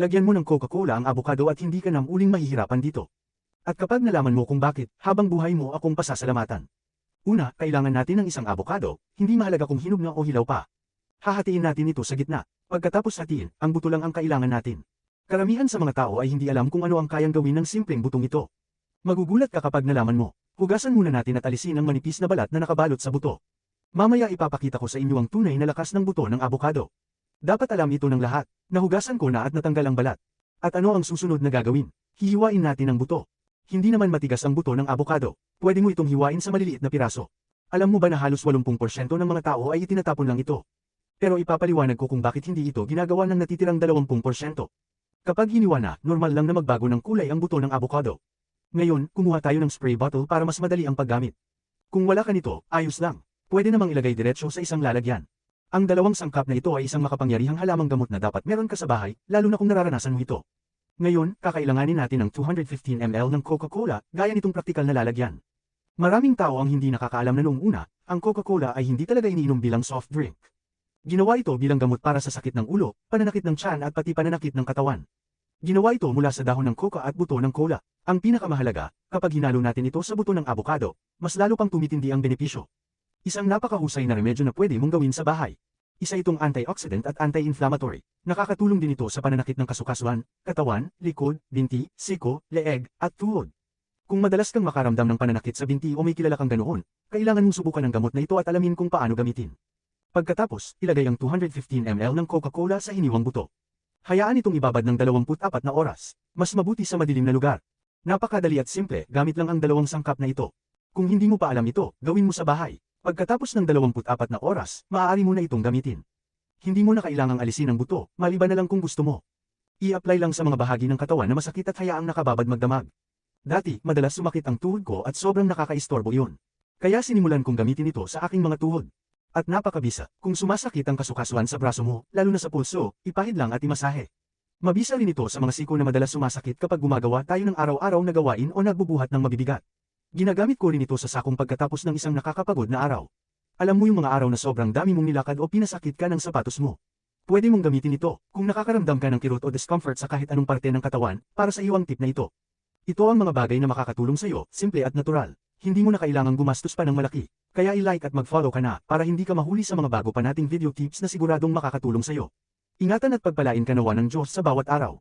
Lagyan mo ng Coca-Cola ang avocado at hindi ka na uling mahihirapan dito. At kapag nalaman mo kung bakit, habang buhay mo akong pasasalamatan. Una, kailangan natin ng isang avocado, hindi mahalaga kung hinog na o hilaw pa. Hahatiin natin ito sa gitna. Pagkatapos hatiin, ang buto lang ang kailangan natin. Karamihan sa mga tao ay hindi alam kung ano ang kayang gawin ng simpleng butong ito. Magugulat ka kapag nalaman mo. Hugasan muna natin at alisin ang manipis na balat na nakabalot sa buto. Mamaya ipapakita ko sa inyo ang tunay na lakas ng buto ng avocado. Dapat alam ito ng lahat. Nahugasan ko na at natanggal ang balat. At ano ang susunod na gagawin? Hihiwain natin ang buto. Hindi naman matigas ang buto ng avocado. Pwede mo itong hiwain sa maliliit na piraso. Alam mo ba na halos 80% ng mga tao ay itinatapon lang ito? Pero ipapaliwanag ko kung bakit hindi ito ginagawa ng natitirang 20%. Kapag hiniwa na, normal lang na magbago ng kulay ang buto ng avocado. Ngayon, kumuha tayo ng spray bottle para mas madali ang paggamit. Kung wala ka nito, ayos lang. Pwede namang ilagay diretsyo sa isang lalagyan. Ang dalawang sangkap na ito ay isang makapangyarihang halamang gamot na dapat meron ka sa bahay, lalo na kung nararanasan mo ito. Ngayon, kakailanganin natin ng 215 ml ng Coca-Cola, gaya nitong praktikal na lalagyan. Maraming tao ang hindi nakakaalam na noong una, ang Coca-Cola ay hindi talaga iniinom bilang soft drink. Ginawa ito bilang gamot para sa sakit ng ulo, pananakit ng tiyan at pati pananakit ng katawan. Ginawa ito mula sa dahon ng coca at buto ng cola. Ang pinakamahalaga, kapag hinalo natin ito sa buto ng avocado, mas lalo pang tumitindi ang benepisyo. Isang napakahusay na remedyo na pwede mong gawin sa bahay. Isa itong antioxidant at anti-inflammatory. Nakakatulong din ito sa pananakit ng kasukasuan, katawan, likod, binti, siko, leeg, at tuhod. Kung madalas kang makaramdam ng pananakit sa binti o may kilala kang ganoon, kailangan mong subukan ang gamot na ito at alamin kung paano gamitin. Pagkatapos, ilagay ang 215 ml ng Coca-Cola sa hiniwang buto. Hayaan itong ibabad ng 24 na oras. Mas mabuti sa madilim na lugar. Napakadali at simple, gamit lang ang dalawang sangkap na ito. Kung hindi mo pa alam ito, gawin mo sa bahay. Pagkatapos ng 24 na oras, maaari mo na itong gamitin. Hindi mo na kailangang alisin ang buto, maliban na lang kung gusto mo. I-apply lang sa mga bahagi ng katawan na masakit at hayaang nakababad magdamag. Dati, madalas sumakit ang tuhod ko at sobrang nakakaistorbo yun. Kaya sinimulan kong gamitin ito sa aking mga tuhod. At napakabisa, kung sumasakit ang kasukasuan sa braso mo, lalo na sa pulso, ipahid lang at imasahe. Mabisa rin ito sa mga siko na madalas sumasakit kapag gumagawa tayo ng araw-araw na gawain o nagbubuhat ng mabibigat. Ginagamit ko rin ito sa sakong pagkatapos ng isang nakakapagod na araw. Alam mo yung mga araw na sobrang dami mong nilakad o pinasakit ka ng sapatos mo. Pwede mong gamitin ito kung nakakaramdam ka ng kirot o discomfort sa kahit anong parte ng katawan para sa iyo ang tip na ito. Ito ang mga bagay na makakatulong sa iyo, simple at natural. Hindi mo na kailangang gumastos pa ng malaki. Kaya i-like at mag-follow ka na para hindi ka mahuli sa mga bago pa nating video tips na siguradong makakatulong sa iyo. Ingatan at pagpalain ka nawa ng Diyos sa bawat araw.